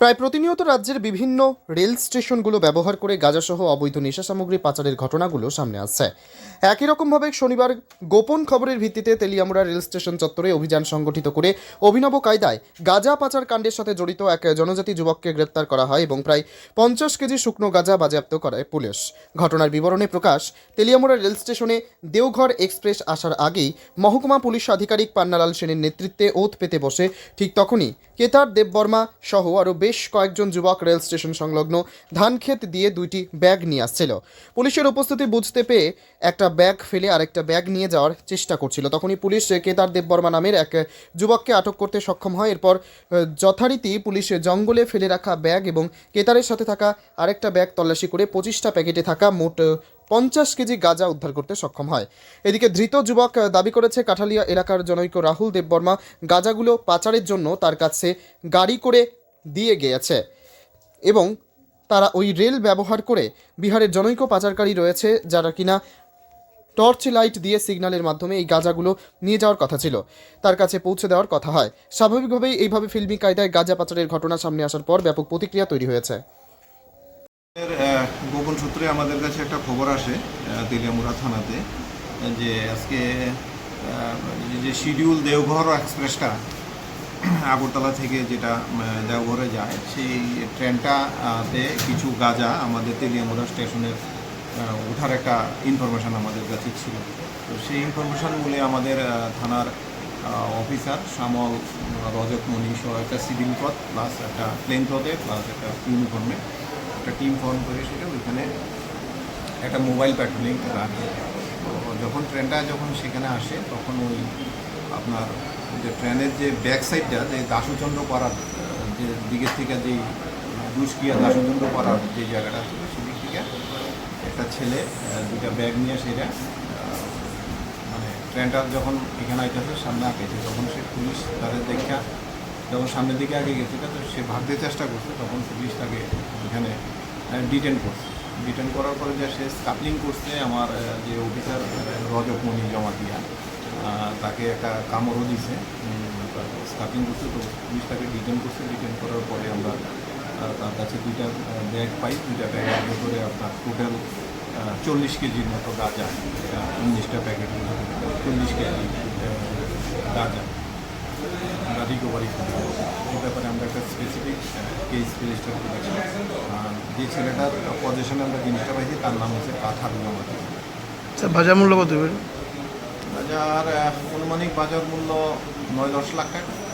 প্রায় প্রতিনিয়ত রাজ্যের বিভিন্ন রেল স্টেশনগুলো ব্যবহার করে গাঁজাসহ অবৈধ নেশা সামগ্রী পাচারের ঘটনাগুলো সামনে আসছে। একই রকমভাবে শনিবার গোপন খবরের ভিত্তিতে তেলিয়ামুড়া রেল স্টেশন চত্বরে অভিযান সংগঠিত করে অভিনব কায়দায় গাঁজা পাচার কাণ্ডের সাথে জড়িত এক জনজাতি যুবককে গ্রেপ্তার করা হয় এবং প্রায় পঞ্চাশ কেজি শুকনো গাঁজা বাজেয়াপ্ত করে পুলিশ। ঘটনার বিবরণে প্রকাশ, তেলিয়ামুড়া রেল স্টেশনে দেওঘর এক্সপ্রেস আসার আগেই মহকুমা পুলিশ আধিকারিক পান্নালাল সেনের নেতৃত্বে ওত পেতে বসে ঠিক তখনই কেতার দেববর্মা সহ আরও বেশ কয়েকজন যুবক রেল স্টেশন সংলগ্ন ধানক্ষেত দিয়ে দুইটি ব্যাগ নিয়ে আসছিল। পুলিশের উপস্থিতি বুঝতে পেয়ে একটা ব্যাগ ফেলে আরেকটা ব্যাগ নিয়ে যাওয়ার চেষ্টা করছিল। তখনই পুলিশ কেদার দেববর্মা নামের এক যুবককে আটক করতে সক্ষম হয়। এরপর যথারীতি পুলিশ জঙ্গলে ফেলে রাখা ব্যাগ এবং কেতারের সাথে থাকা আরেকটা ব্যাগ তল্লাশি করে পঁচিশটা প্যাকেটে থাকা মোট পঞ্চাশ কেজি গাঁজা উদ্ধার করতে সক্ষম হয়। এদিকে ধৃত যুবক দাবি করেছে, কাঠালিয়া এলাকার জনৈক রাহুল দেববর্মা গাঁজাগুলো পাচারের জন্য তার কাছে গাড়ি করে দিয়ে গিয়েছে এবং তারা ওই রেল ব্যবহার করে বিহারের জনৈক পাচারকারী রয়েছে যারা কিনা টর্চ লাইট দিয়ে সিগন্যালের মাধ্যমে এই গাঁজাগুলো নিয়ে যাওয়ার কথা ছিল। তার কাছে পৌঁছে দেওয়ার কথা হয়। স্বাভাবিকভাবেই এইভাবে ফিল্মি কায়দায় গাঁজা পাচারের ঘটনা সামনে আসার পর ব্যাপক প্রতিক্রিয়া তৈরি হয়েছে। গোপন সূত্রে আমাদের কাছে একটা খবর আসে তেলিয়ামুড়া থানাতে, যে আজকে যে শিডিউল দেওঘর এক্সপ্রেসটা আগরতলা থেকে যেটা দেওঘরে যায়, সেই ট্রেনটাতে কিছু গাজা আমাদের তেলিয়ামুড়া স্টেশনের ওঠার একটা ইনফরমেশন আমাদের কাছে ছিল। তো সেই ইনফরমেশন মূলে আমাদের থানার অফিসার শ্যামল রজত মণি সহ একটা সিভিল পথ প্লাস একটা প্লেন পথে প্লাস একটা ইউনিফর্মে একটা টিম ফর্ম করে সেটা ওইখানে একটা মোবাইল প্যাট্রোলিং রাখে। যখন ট্রেনটা যখন সেখানে আসে, তখন ওই আপনার যে ট্রেনের যে ব্যাক সাইডটা যে দাসুচন্দ্র পাড়ার, যে দিকের থেকে যে দুষ্কিয়া দাসুচন্দ্র পাড়ার যে জায়গাটা ছিল সেদিক থেকে একটা ছেলে দুটা ব্যাগ নিয়ে সেটা মানে ট্রেনটা যখন এখানে আইতেছে, সামনে আঁকেছে তখন সে পুলিশ তাদের দেখা, যখন সামনের দিকে আগে গেছে, তো সে ভাগতে চেষ্টা করছে, তখন পুলিশ তাকে এখানে ডিটেন করছে। ডিটেন করার পরে যে সে স্কাপলিং করছে, আমার যে অফিসার রজকমণি জমা দিয়া। তাকে একটা কামড়ও দিছে। স্কাপিং করছে, তো পুলিশ তাকে ডিটেন করছে। ডিটেন করার পরে আমরা তার কাছে দুইটা ব্যাগ পাই। দুইটা ব্যাগের ভেতরে আপনার টোটাল চল্লিশ কেজির মতো গাঁজা উনিশটা প্যাকেট চল্লিশ কেজি গাঁজা। আমরা রিকভারি করি। এই ব্যাপারে আমরা একটা স্পেসিফিক কেস রেজিস্টার করেছি। যে ছেলেটার পজিশনে আমরা জিনিসটা পাইছি, তার নাম হচ্ছে কাঠারুল আমাদের স্যার বাজার মূল্য কত আহ, আনুমানিক বাজার মূল্য নয় দশ লাখ টাকা।